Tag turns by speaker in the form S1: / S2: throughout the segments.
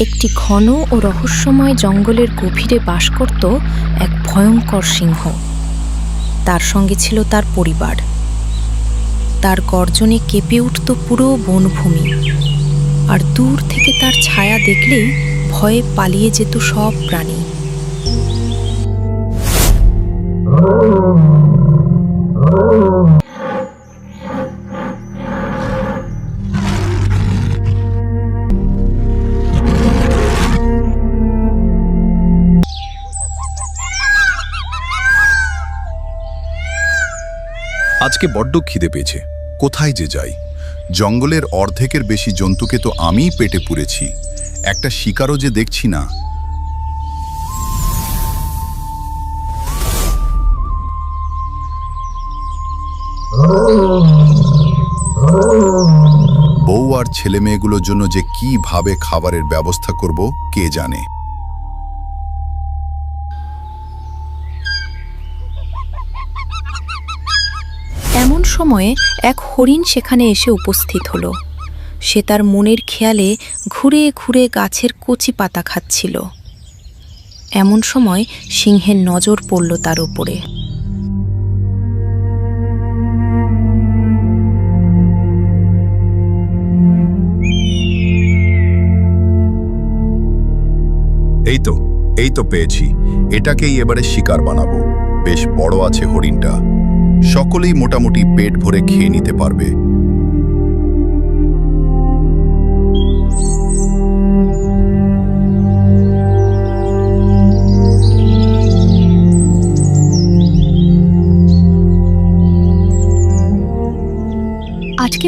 S1: একটি ঘন ও রহস্যময় জঙ্গলের গভীরে বাস করত এক ভয়ঙ্কর সিংহ। তার সঙ্গে ছিল তার পরিবার। তার গর্জনে কেঁপে উঠত পুরো বনভূমি। আর দূর থেকে তার ছায়া দেখলেই ভয়ে পালিয়ে যেত সব প্রাণী।
S2: আজকে বড্ড খিদে পেয়েছে। কোথায় যে যাই। জঙ্গলের অর্ধেকের বেশি জন্তুকে তো আমিই পেটে পুরেছি। একটা শিকারও যে দেখছি না। বউ আর ছেলে মেয়েগুলোর জন্য যে কীভাবে খাবারের ব্যবস্থা করব, কে জানে।
S1: সময়ে এক হরিণ সেখানে এসে উপস্থিত হলো। সে তার মনের খেয়ালে ঘুরে ঘুরে গাছের কচি পাতা খাচ্ছিল। এমন সময় সিংহের নজর পড়ল তার উপরে।
S2: এই তো এই তো পেয়েছি। এটাকেই এবারে শিকার বানাবো। বেশ বড় আছে হরিণটা। সকলেই মোটামুটি পেট ভরে খেয়ে নিতে পারবে।
S3: আজকে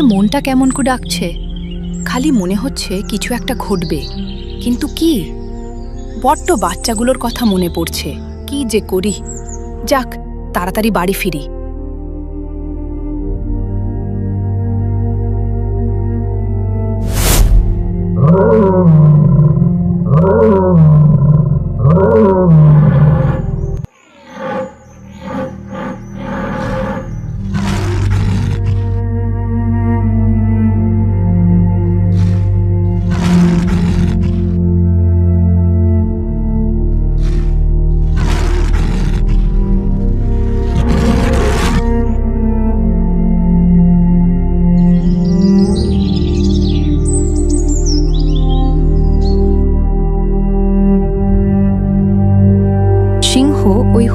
S3: মনটা কেমন করে ডাকছে? খালি মনে হচ্ছে কিছু একটা ঘটবে। কিন্তু কি? বড্ড বাচ্চাগুলোর কথা মনে পড়ছে। কি যে করি? যাক, তাড়াতাড়ি বাড়ি ফিরি।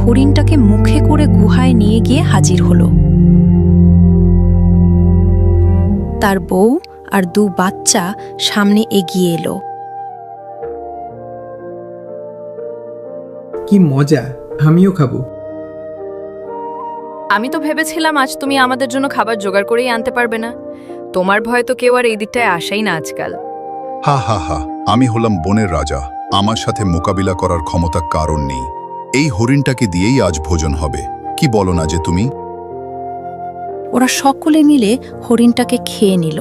S1: হরিণটাকে মুখে করে গুহায় নিয়ে গিয়ে হাজির হলো। তার বউ আর দু বাচ্চা সামনে এগিয়ে এলো।
S4: কি মজা আমিও খাব।
S5: আমি তো ভেবেছিলাম আজ তুমি আমাদের জন্য খাবার জোগাড় করেই আনতে পারবে না। তোমার ভয় তো কেউ আর এই দিকটায় আসাই না আজকাল।
S2: হা হা হা আমি হলাম বনের রাজা। আমার সাথে মোকাবিলা করার ক্ষমতা কারণ নেই। এই হরিণটাকে দিয়েই আজ ভোজন হবে। কি বলো না যে তুমি?
S1: ওরা সকলে মিলে হরিণটাকে খেয়ে নিল।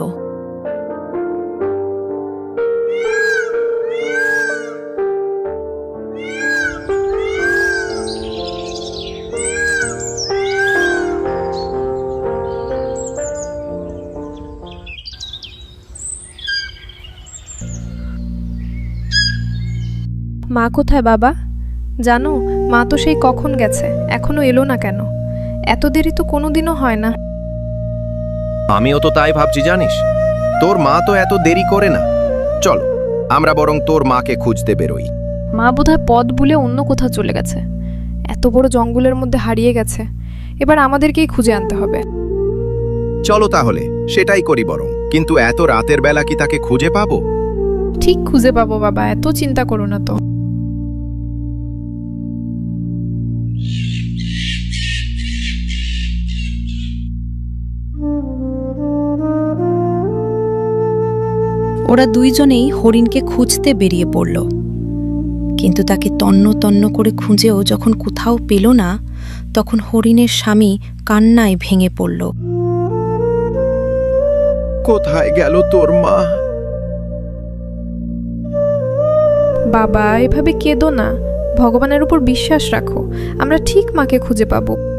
S6: মা কোথায় বাবা? জানো মা তো সেই কখন গেছে এখনও এলো না কেন? এত দেরি তো কোনোদিনও হয় না।
S7: আমিও তো তাই ভাবছি জানিস? তোর মা তো এত দেরি করে না। চলো আমরা বরং তোর মাকে খুঁজতে বেরোই।
S6: মা বোধহয় পথ ভুলে অন্য কোথাও চলে গেছে। এত বড় জঙ্গলের মধ্যে হারিয়ে গেছে। এবার আমাদেরকেই খুঁজে আনতে হবে।
S7: চলো তাহলে সেটাই করি বরং। কিন্তু এত রাতের বেলা কি তাকে খুঁজে পাবো?
S6: ঠিক খুঁজে পাবো বাবা এত চিন্তা করো না তো।
S1: ওরা দুইজনেই হরিণকে খুঁজতে বেরিয়ে পড়ল। কিন্তু তাকে তন্ন তন্ন করে খুঁজেও যখন কোথাও পেল না তখন হরিণের স্বামী কান্নায় ভেঙে পড়ল।
S7: কোথায় গেল তোর মা?
S6: বাবা এভাবে কেঁদো না। ভগবানের উপর বিশ্বাস রাখো। আমরা ঠিক মাকে খুঁজে পাবো।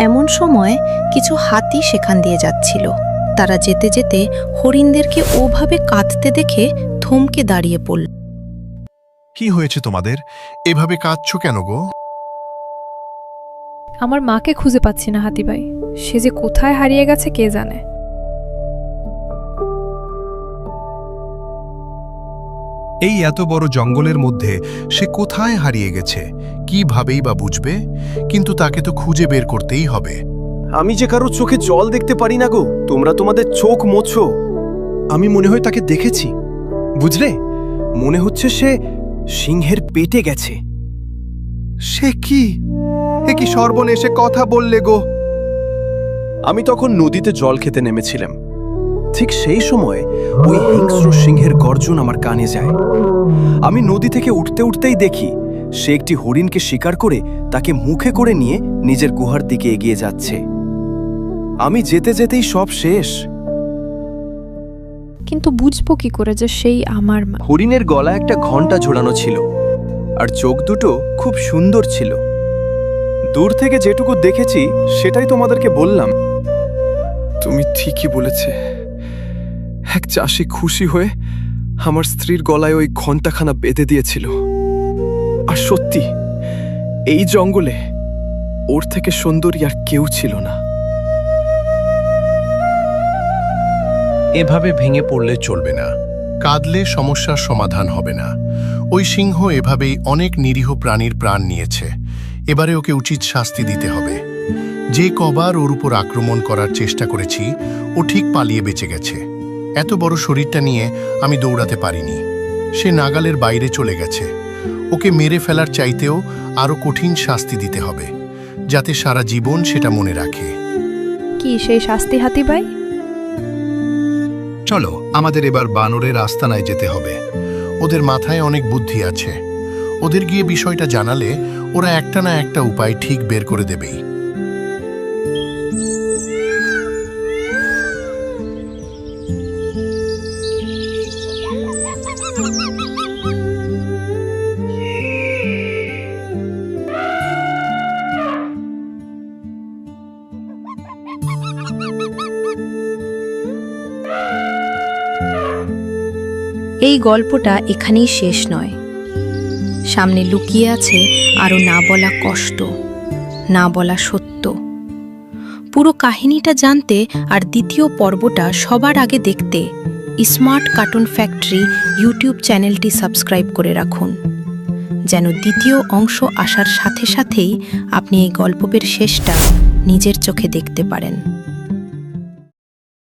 S1: এমন সময় কিছু হাতি সেখান দিয়ে যাচ্ছিল। তারা যেতে যেতে হরিণদেরকে ওভাবে কাঁদতে দেখে থমকে দাঁড়িয়ে পড়ল।
S8: কি হয়েছে তোমাদের? এভাবে কাঁদছ কেন গো?
S6: আমার মাকে খুঁজে পাচ্ছি না হাতিভাই সে যে কোথায় হারিয়ে গেছে কে জানে?
S8: এই এত বড় জঙ্গলের মধ্যে সে কোথায় হারিয়ে গেছে? কিভাবেই বা বুঝবে? কিন্তু তাকে তো খুঁজে বের করতেই হবে।
S9: আমি যে কারও চোখে জল দেখতে পারি না গো তোমরা তোমাদের চোখ মোছো। আমি মনে হয় তাকে দেখেছি। বুঝলে? মনে হচ্ছে সে সিংহের পেটে গেছে।
S8: সে কি? এ কি সর্বনেশে কথা বললে গো?
S9: আমি তখন নদীতে জল খেতে নেমেছিলাম। ঠিক সেই সময় ওই হিংস্র সিংহের গর্জন আমার কানে যায়। আমি নদী থেকে উঠতে উঠতেই দেখি সে একটি হরিণকে শিকার করে তাকে মুখে করে নিয়ে নিজের গুহার দিকে এগিয়ে যাচ্ছে। আমি যেতে যেতেই সব শেষ।
S6: কিন্তু বুঝব কি করে যে সেই আমার মা
S9: হরিণের গলা একটা ঘণ্টা ঝোলানো ছিল আর চোখ দুটো খুব সুন্দর ছিল। দূর থেকে যেটুকু দেখেছি সেটাই তোমাদেরকে বললাম। তুমি ঠিকই বলেছে। এক চাষি খুশি হয়ে আমার স্ত্রীর গলায় ওই ঘন্টাখানা বেঁধে দিয়েছিল। আর সত্যি, এই জঙ্গলে ওর থেকে সুন্দরী আর কেউ ছিল না।
S8: এভাবে ভেঙে পড়লে চলবে না। কাঁদলে সমস্যার সমাধান হবে না। ওই সিংহ এভাবেই অনেক নিরীহ প্রাণীর প্রাণ নিয়েছে। এবারে ওকে উচিত শাস্তি দিতে হবে। যে কবার ওর উপর আক্রমণ করার চেষ্টা করেছি, ও ঠিক পালিয়ে বেঁচে গেছে। এত বড় শরীরটা নিয়ে আমি দৌড়াতে পারিনি। সে নাগালের বাইরে চলে গেছে। ওকে মেরে ফেলার চাইতেও আরও কঠিন শাস্তি দিতে হবে যাতে সারা জীবন সেটা মনে রাখে।
S6: কি সেই শাস্তি হাতিভাই
S8: চলো আমাদের এবার বানরের আস্তানায় যেতে হবে। ওদের মাথায় অনেক বুদ্ধি আছে। ওদের গিয়ে বিষয়টা জানালে ওরা একটা না একটা উপায় ঠিক বের করে দেবেই।
S1: এই গল্পটা এখানেই শেষ নয়। সামনে লুকিয়ে আছে আরও না বলা কষ্ট, না বলা সত্য। পুরো কাহিনীটা জানতে আর দ্বিতীয় পর্বটা সবার আগে দেখতে স্মার্ট কার্টুন ফ্যাক্টরি ইউটিউব চ্যানেলটি সাবস্ক্রাইব করে রাখুন। যেন দ্বিতীয় অংশ আসার সাথে সাথেই আপনি এই গল্পের শেষটা নিজের চোখে দেখতে পারেন।